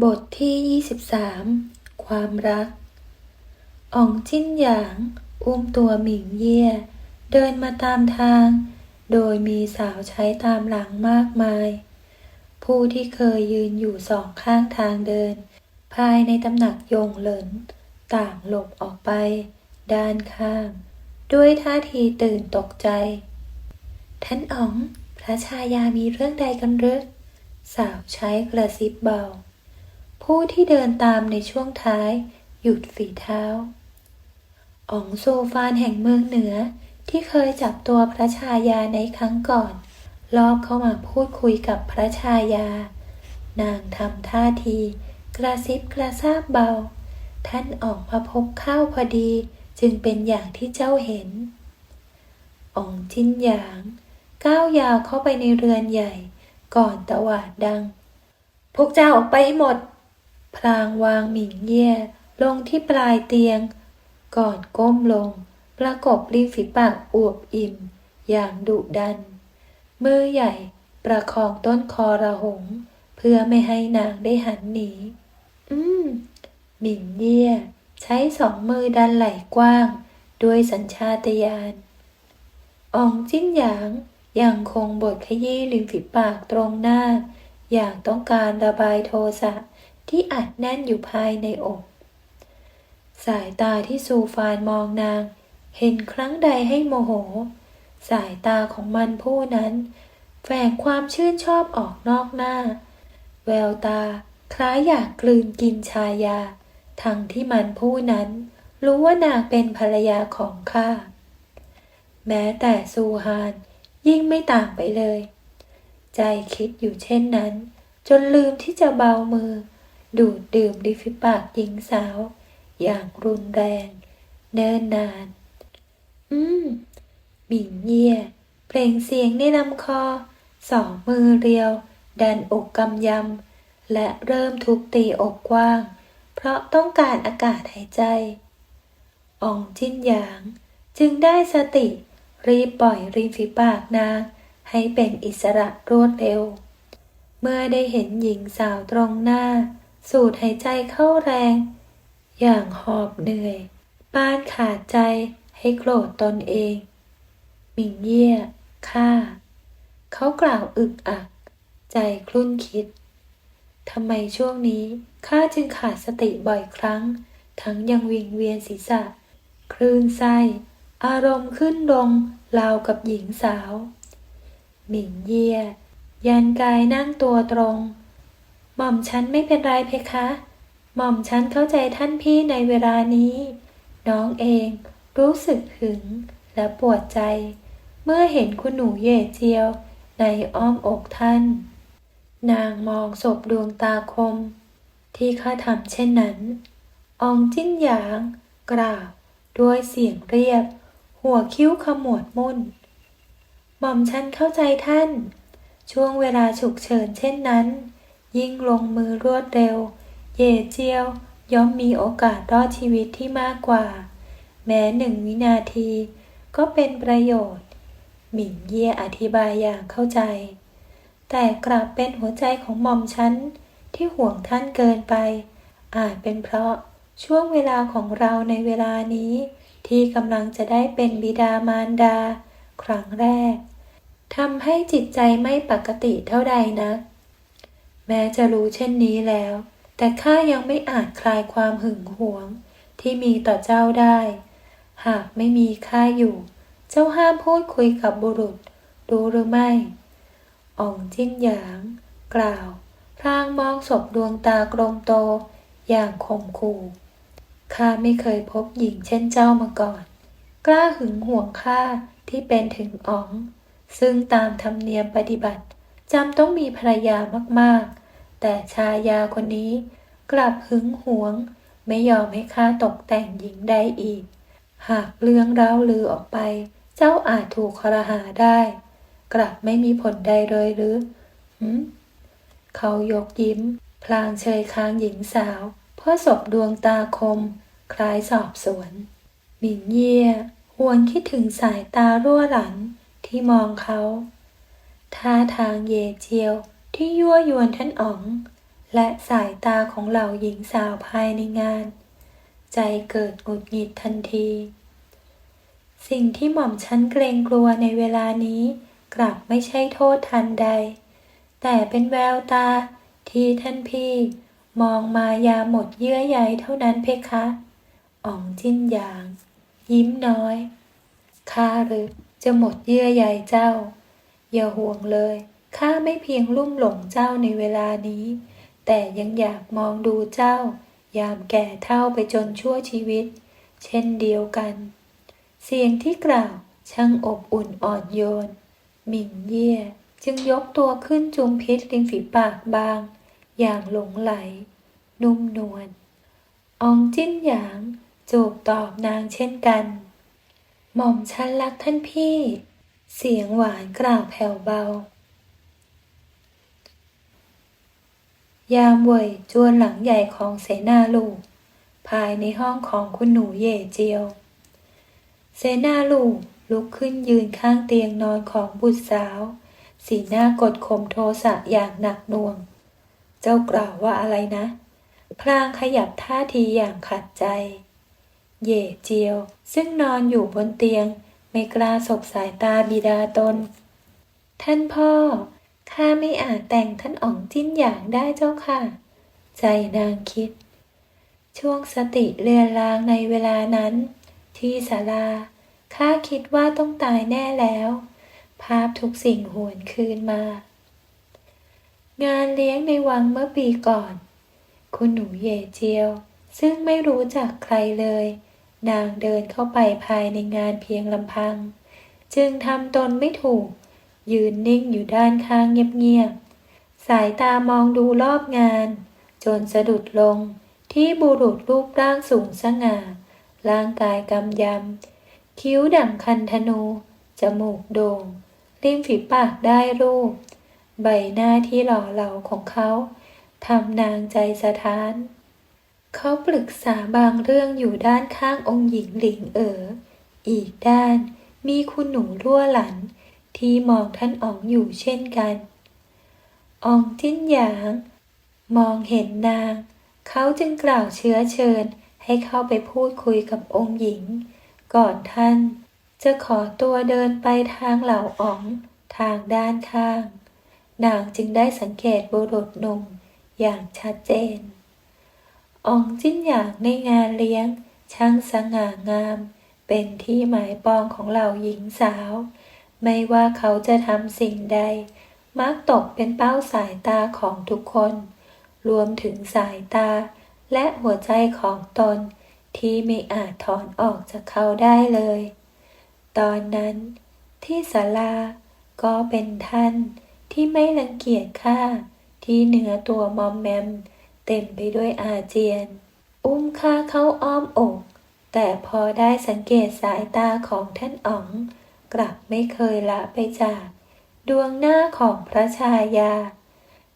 บทที่ 23 ความรัก อ่องจิ้นหยาง อุ้มตัวหมิงเย่ยเดินมาตามทาง โดยมีสาวใช้ตามหลังมากมาย ผู้ที่เคยยืนอยู่สองข้างทางเดิน ภายในตำหนักยงเหลิน ต่างหลบออกไป ด้านข้าง ด้วยท่าทีตื่นตกใจ ท่านอ๋อง พระชายามีเรื่องใดกันหรือสาวใช้กระซิบเบา ผู้ที่เดินตามในช่วงท้าย หยุดฝีเท้าอ๋องโซฟานแห่งเมืองเหนือที่เคยจับตัวพระชายาในครั้งก่อนรอบเข้ามาพูดคุยกับพระชายา นางทำท่าที กระซิบกระซาบเบา ท่านออกมาพบข้าวพอดีจึงเป็นอย่างที่เจ้าเห็นอ๋องจิ้นหยาง ก้าวยาวเข้าไปในเรือนใหญ่ ก่อนตะหวาดดัง พวกเจ้าออกไปให้หมด พลางวางหมิ่งเย่ยลงที่ปลายเตียง ก่อนก้มลง ประกบริมฝีปากอวบอิ่ม อย่างดุดัน มือใหญ่ประคองต้นคอระหง เพื่อไม่ให้นางได้หันหนี อืม หมิ่งเย่ยใช้สองมือดันไหล่กว้าง ด้วยสัญชาตญาณอองจิ้นหยางยังคงบทขยี้ริมฝีปากตรงหน้า อย่างต้องการระบายโทสะ ที่อัดแน่นอยู่ภายในอก สายตาที่ซูฟานมองนาง เห็นครั้งใดให้โมโห สายตาของมันผู้นั้นแฝงความชื่นชอบออกนอกหน้า แววตาคล้ายอยากกลืนกินชายา ทั้งที่มันผู้นั้น รู้ว่านางเป็นภรรยาของข้า แม้แต่ซูฮานยิ่งไม่ต่างไปเลย ใจคิดอยู่เช่นนั้น จนลืมที่จะเบามือ ดูดดื่มริมฝีปากหญิงสาว อย่างรุนแรง เนิ่นนาน อืมหมิงเยี่ยเปล่งเสียงในลำคอ สองมือเรียว ดันอกกำยำ และเริ่มทุบตีอกกว้าง เพราะต้องการอากาศหายใจอองจิ้นหยาง จึงได้สติ รีบปล่อยริมฝีปากนาง ให้เป็นอิสระรวดเร็ว เมื่อได้เห็นหญิงสาวตรงหน้า สูดหายใจเข้าแรง อย่างหอบเหนื่อยป้านขาดใจให้โกรธตนเองมิงเยี่ยข้าเขากล่าวอึกอัก ใจคลุ่นคิดทำไมช่วงนี้ข้าจึงขาดสติบ่อยครั้ง ทั้งยังวิงเวียนศีรษะ คลื่นไส้ อารมณ์ขึ้นลงราวกับหญิงสาว หมิงเยี่ยยันกายนั่งตัวตรง หม่อมฉันไม่เป็นไรเพคะ หม่อมฉันเข้าใจท่านพี่ในเวลานี้ น้องเองรู้สึกหึงและปวดใจ เมื่อเห็นคุณหนูเย่เจียวในอ้อมอกท่าน นางมองศพดวงตาคม ที่ข้าทำเช่นนั้น อองจิ้นหยาง กราบด้วยเสียงเรียบ หัวคิ้วขมวดมุ่น หม่อมฉันเข้าใจท่าน ช่วงเวลาฉุกเฉินเช่นนั้น ยิ่งลงมือรวดเร็ว เย่เจียว ย่อมมีโอกาสรอดชีวิตที่มากกว่า แม้หนึ่งวินาที ก็เป็นประโยชน์ หมิงเย่อธิบายอย่างเข้าใจ แต่กลับเป็นหัวใจของหม่อมฉันที่ห่วงท่านเกินไป อาจเป็นเพราะช่วงเวลาของเราในเวลานี้ ที่กำลังจะได้เป็นบิดามารดา ครั้งแรกทำให้จิตใจไม่ปกติเท่าใดนะแม้จะรู้เช่นนี้แล้ว แต่ข้ายังไม่อาจคลายความหึงหวง ที่มีต่อเจ้าได้ หากไม่มีข้าอยู่ เจ้าห้ามพูดคุยกับบุรุษ รู้หรือไม่อ่องจิ้นหยาง กล่าวพลางมองศพดวงตากลมโต อย่างขมขู่ข้าไม่เคยพบหญิงเช่นเจ้ามาก่อน กล้าหึงหวงข้าที่เป็นถึงอ๋อง ซึ่งตามธรรมเนียมปฏิบัติจำต้องมีภรรยามากๆ แต่ชายาคนนี้กลับหึงหวง ไม่ยอมให้ข้าตกแต่งหญิงใดอีก หากเรื่องเล่าลือออกไป เจ้าอาจถูกครหาได้ กลับไม่มีผลใดเลยหรือหืมเขายกยิ้ม พลางเชยค้างหญิงสาวเพื่อศพดวงตาคม คล้ายสอบสวน หมิงเย่หวนคิดถึงสายตารั่วหลันที่มองเขาท่าทางเยเจียว ที่ยั่วยวนท่านอ๋อง และสายตาของเหล่าหญิงสาวภายในงาน ใจเกิดหงุดหงิดทันที สิ่งที่หม่อมฉันเกรงกลัวในเวลานี้กลับไม่ใช่โทษทันใด แต่เป็นแววตาที่ท่านพี่ มองมายาหมดเยื่อใยเท่านั้นเพคะอ๋องจิ้นหยาง ยิ้มน้อยข้าหรือจะหมดเยื่อใยเจ้า อย่าห่วงเลย ข้าไม่เพียงลุ่มหลงเจ้าในเวลานี้ แต่ยังอยากมองดูเจ้า ยามแก่เท่าไปจนชั่วชีวิต เช่นเดียวกัน เสียงที่กล่าวช่างอบอุ่นอ่อนโยน หมิ่งเย่จึงยกตัวขึ้นจุมพิษริมฝีปากบาง อย่างหลงไหล นุ่มนวลอองจิ้นหยางจูบตอบนางเช่นกัน หม่อมฉันรักท่านพี่ เสียงหวานกล่าวแผ่วเบา ยามเว่ยจวนหลังใหญ่ของเสนาลูกภายในห้องของคุณหนูเย่เจียว เสนาลูลุกขึ้นยืนข้างเตียงนอนของบุตรสาว สีหน้ากดข่มโทสะอย่างหนักหน่วง เจ้ากล่าวว่าอะไรนะ พลางขยับท่าทีอย่างขัดใจ เย่เจียว ซึ่งนอนอยู่บนเตียง ไม่กล้าสบสายตาบิดาตน ท่านพ่อ ข้าไม่อาจแต่งท่านอ๋องจิ้นอย่างได้เจ้าค่ะ ใจนางคิด ช่วงสติเลือนลางในเวลานั้น ที่ศาลาข้าคิดว่าต้องตายแน่แล้ว ภาพทุกสิ่งหวนคืนมา งานเลี้ยงในวังเมื่อปีก่อน คุณหนูเย่เจียว ซึ่งไม่รู้จักใครเลย นางเดินเข้าไปภายในงานเพียงลำพัง จึงทำตนไม่ถูก ยืนนิ่งอยู่ด้านข้างเงียบๆ สายตามองดูรอบงาน จนสะดุดลงที่บุรุษรูปร่างสูงสง่า ร่างกายกำยำ คิ้วดั่งคันธนู จมูกโด่ง ริมฝีปากได้รูป ใบหน้าที่หล่อเหลาของเขาทำนางใจสะท้าน เขาปรึกษาบางเรื่องอยู่ด้านข้างองค์หญิงหลิงเอ๋อ อีกด้านมีคุณหนูรั่วหลัน ที่มองท่านอ๋องอยู่เช่นกันอองจิ้นหยาง มองเห็นนาง เขาจึงกล่าวเชื้อเชิญให้เข้าไปพูดคุยกับองค์หญิง ก่อนท่าน จะขอตัวเดินไปทางเหล่าอ๋องทางด้านข้าง นางจึงได้สังเกตบุรุษหนุ่มอย่างชัดเจนอองจิ้นหยางในงานเลี้ยง ช่างสง่างาม เป็นที่หมายปองของเหล่าหญิงสาว ไม่ว่าเขาจะทำสิ่งใด มักตกเป็นเป้าสายตาของทุกคน รวมถึงสายตา และหัวใจของตน ที่ไม่อาจถอนออกจากเขาได้เลย ตอนนั้น ที่ศาลาก็เป็นท่านที่ไม่รังเกียจข้าที่เหนือตัวมอมแมม เต็มไปด้วยอาเจียน อุ้มข้าเข้าอ้อมอก แต่พอได้สังเกตสายตาของท่านอ๋อง กลับไม่เคยละไปจาก ดวงหน้าของพระชายา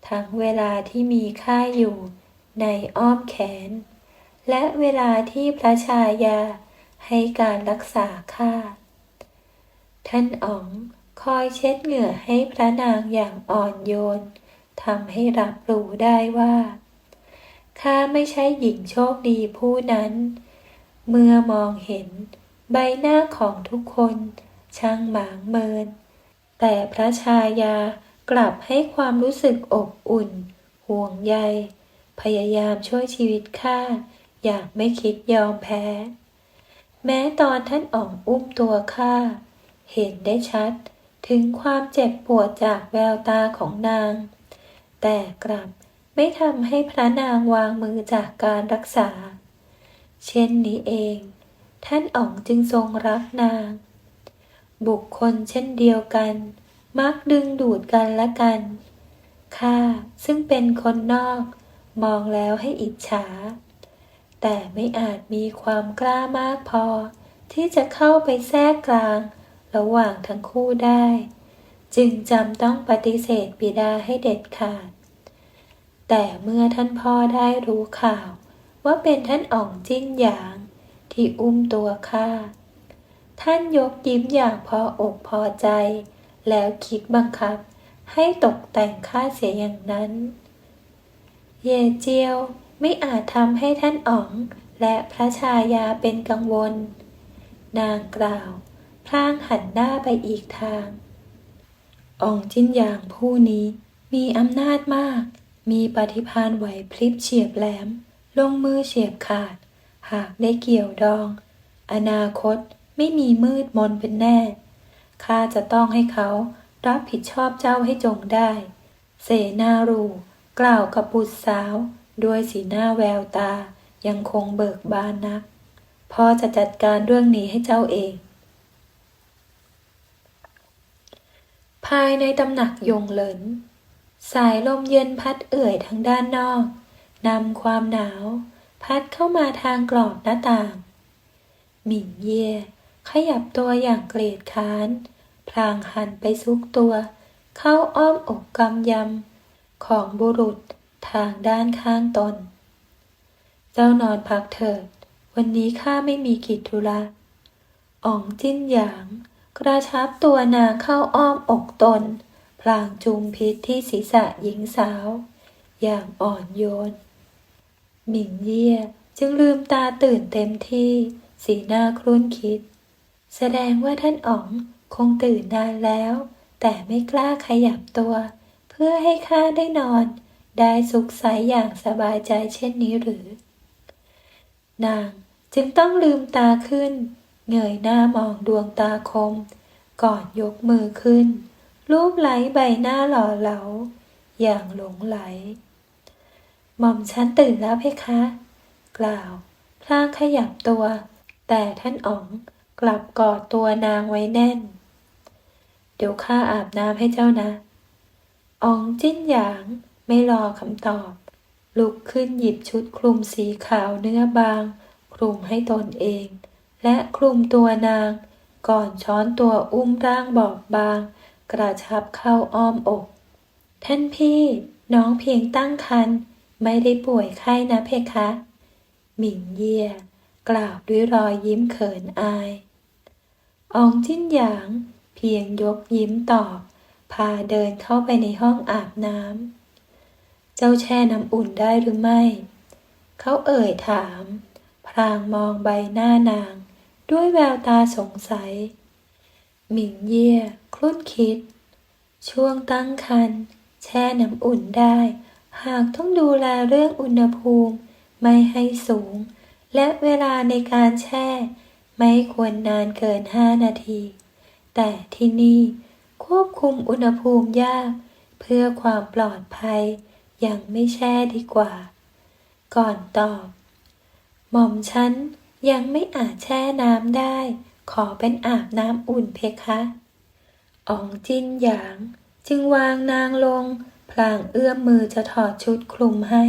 ทั้งเวลาที่มีข้าอยู่ในอ้อมแขน และเวลาที่พระชายาให้การรักษาข้าท่านอ๋องคอยเช็ดเหงื่อให้พระนางอย่างอ่อนโยนทำให้รับรู้ได้ว่าข้าไม่ใช่หญิงโชคดีผู้นั้น เมื่อมองเห็นใบหน้าของทุกคน ช่างหมางเมิน แต่พระชายากลับให้ความรู้สึกอบอุ่น ห่วงใย พยายามช่วยชีวิตข้าอย่างไม่คิดยอมแพ้ แม้ตอนท่านอ่องอุ้มตัวข้าเห็นได้ชัดถึงความเจ็บปวดจากแววตาของนาง แต่กลับไม่ทำให้พระนางวางมือจากการรักษา เช่นนี้เอง ท่านอ๋องจึงทรงรักนาง บุคคลเช่นเดียวกัน มักดึงดูดกันและกันข้าซึ่งเป็นคนนอก มองแล้วให้อิจฉา แต่ไม่อาจมีความกล้ามากพอ ที่จะเข้าไปแทรกกลาง ระหว่างทั้งคู่ได้ จึงจำต้องปฏิเสธบิดาให้เด็ดขาด แต่เมื่อท่านพ่อได้รู้ข่าว ว่าเป็นท่านอ่องจิ้นหยาง ที่อุ้มตัวข้า ท่านยกยิ้มอย่างพออกพอใจ แล้วคิดบังคับ ให้ตกแต่งข้าเสียอย่างนั้น เยเจียวไม่อาจทำให้ท่านอ๋องและพระชายาเป็นกังวล นางกล่าว พลางหันหน้าไปอีกทางอองจิ้นหยางผู้นี้มีอำนาจมาก มีปฏิภาณไหวพริบเฉียบแหลม ลงมือเฉียบขาด หากได้เกี่ยวดอง อนาคต ไม่มีมืดมนเป็นแน่ ข้าจะต้องให้เขารับผิดชอบเจ้าให้จงได้ เสนารูกล่าวกับบุตรสาว ด้วยสีหน้าแววตายังคงเบิกบานนักพ่อจะจัดการเรื่องนี้ให้เจ้าเอง ภายในตำหนักยงเหลิน สายลมเย็นพัดเอื่อยทางด้านนอกนำความหนาว พัดเข้ามาทางกรอบหน้าต่าง หมิ่งเย่ ขยับตัวอย่างเกลียดค้าน พลางหันไปซุกตัว เข้าอ้อมอกกำยำ ของบุรุษทางด้านข้างตน เจ้านอนพักเถิด วันนี้ข้าไม่มีกิจธุระอ๋องจิ้นหยาง กระชับตัวนางเข้าอ้อมอกตน พลางจุมพิษที่ศีรษะหญิงสาว อย่างอ่อนโยน หมิงเยี่ยจึงลืมตาตื่นเต็มที่ สีหน้าครุ่นคิด แสดงว่าท่านอ๋องคงตื่นนานแล้ว แต่ไม่กล้าขยับตัว เพื่อให้ข้าได้นอน ได้สุขใสอย่างสบายใจเช่นนี้หรือ นางจึงต้องลืมตาขึ้น เงยหน้ามองดวงตาคม ก่อนยกมือขึ้น รูปไหลใบหน้าหล่อเหลา อย่างหลงไหล หม่อมฉันตื่นแล้วเพคะ กล่าวพลางขยับตัว แต่ท่านอ๋อง กลับกอดตัวนางไว้แน่น เดี๋ยวข้าอาบน้ำให้เจ้านะอองจิ้นหยางไม่รอคำตอบ ลุกขึ้นหยิบชุดคลุมสีขาวเนื้อบาง คลุมให้ตนเอง และคลุมตัวนาง ก่อนช้อนตัวอุ้มร่างบอบบาง กระชับเข้าอ้อมอก ท่านพี่น้องเพียงตั้งครรภ์ไม่ได้ป่วยไข้นะเพคะ หมิงเยี่ยกล่าวด้วยรอยยิ้มเขินอาย อองจิ้นหยาง เพียงยกยิ้มตอบ พาเดินเข้าไปในห้องอาบน้ำ เจ้าแช่น้ำอุ่นได้หรือไม่ เขาเอ่ยถาม พรางมองใบหน้านาง ด้วยแววตาสงสัย หมิงเย่คลุ้นคิด ช่วงตั้งครรภ์แช่น้ำอุ่นได้ หากต้องดูแลเรื่องอุณหภูมิ ไม่ให้สูง และเวลาในการแช่ ไม่ควรนานเกินห้านาที แต่ที่นี่ควบคุมอุณหภูมิยาก เพื่อความปลอดภัย ยังไม่แช่ดีกว่า ก่อนตอบ หม่อมฉันยังไม่อาจแช่น้ำได้ ขอเป็นอาบน้ำอุ่นเพคะอ๋องจิ้นหยาง จึงวางนางลง พลางเอื้อมมือจะถอดชุดคลุมให้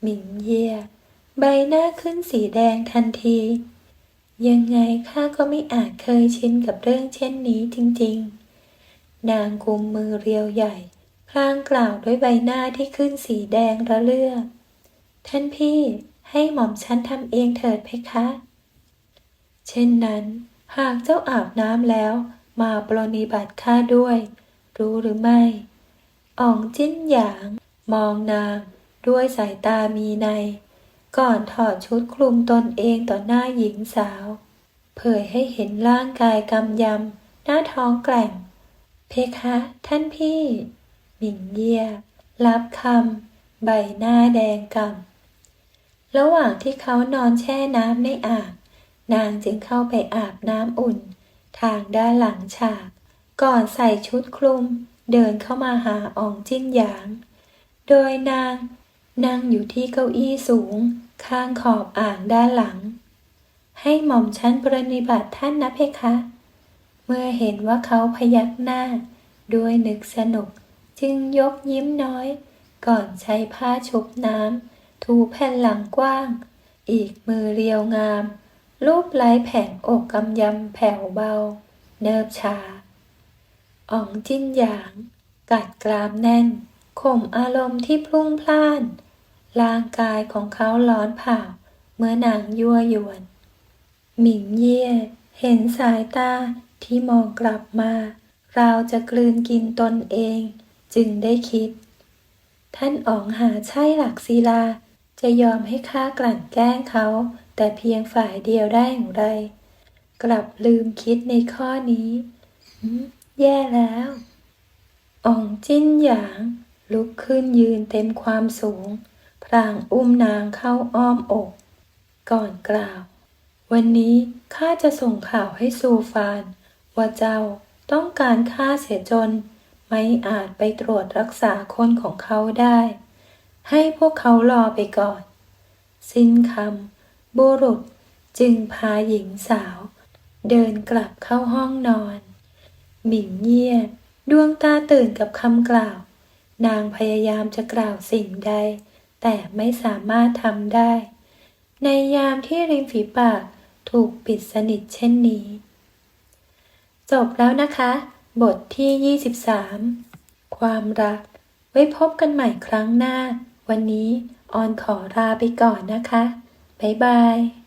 หมิงเยี่ยใบหน้าขึ้นสีแดงทันที ยังไงข้าก็ไม่อาจเคยชินกับเรื่องเช่นนี้จริงๆ นางกุมมือเรียวใหญ่ พลางกล่าวด้วยใบหน้าที่ขึ้นสีแดงระเลือท่านพี่ให้หม่อมฉันทำเองเถิดเพคะ เช่นนั้น หากเจ้าอาบน้ำแล้ว มาปรนิบัติข้าด้วย รู้หรือไม่อ๋องจิ้นหยาง มองนางด้วยสายตามีใน ก่อนถอดชุดคลุมตนเองต่อหน้าหญิงสาว เผยให้เห็นร่างกายกำยำ หน้าท้องแกร่ง เพคะท่านพี่ หมิงเยี่ยรับคำใบหน้าแดงกำระหว่างที่เขานอนแช่น้ำในอ่างนางจึงเข้าไปอาบน้ำอุ่น ทางด้านหลังฉาก ก่อนใส่ชุดคลุม เดินเข้ามาหาอองจิ้นหยาง โดยนาง นั่งอยู่ที่เก้าอี้สูง ข้างขอบอ่างด้านหลัง ให้หม่อมชั้นปรนนิบัติท่านนะเพคะ เมื่อเห็นว่าเขาพยักหน้า ด้วยนึกสนุกจึงยกยิ้มน้อย ก่อนใช้ผ้าชุบน้ำถูแผ่นหลังกว้าง อีกมือเรียวงาม รูปไล้แผงอกกำยำแผ่วเบา เนิบชา อ๋องจิ้นหยาง กัดกรามแน่น ข่มอารมณ์ที่พลุ่งพล่าน ร่างกายของเขาร้อนเผาเมื่อนางยั่วยวน หมิงเย่เห็นสายตาที่มองกลับมา เราจะกลืนกินตนเอง จึงได้คิด ท่านอ๋องหาใช่หลักศิลา จะยอมให้ข้ากลั่นแกล้งเขา แต่เพียงฝ่ายเดียวได้อย่างไร กลับลืมคิดในข้อนี้ แย่แล้วอองจิ้นหยาง ลุกขึ้นยืนเต็มความสูง พรางอุ้มนางเข้าอ้อมอก ก่อนกล่าว วันนี้ข้าจะส่งข่าวให้ซูฟาน ว่าเจ้าต้องการฆ่าเสียจน ไม่อาจไปตรวจรักษาคนของเขาได้ ให้พวกเขารอไปก่อน สิ้นคำบุรุษจึงพาหญิงสาว เดินกลับเข้าห้องนอน หมิงเยี่ยดวงตาตื่นกับคำกล่าว นางพยายามจะกล่าวสิ่งใด แต่ไม่สามารถทำได้ ในยามที่ริมฝีปากถูกปิดสนิทเช่นนี้ จบแล้วนะคะ บทที่ 23 ความรัก ไว้พบกันใหม่ครั้งหน้า วันนี้ออนขอลาไปก่อนนะคะ บ๊ายบาย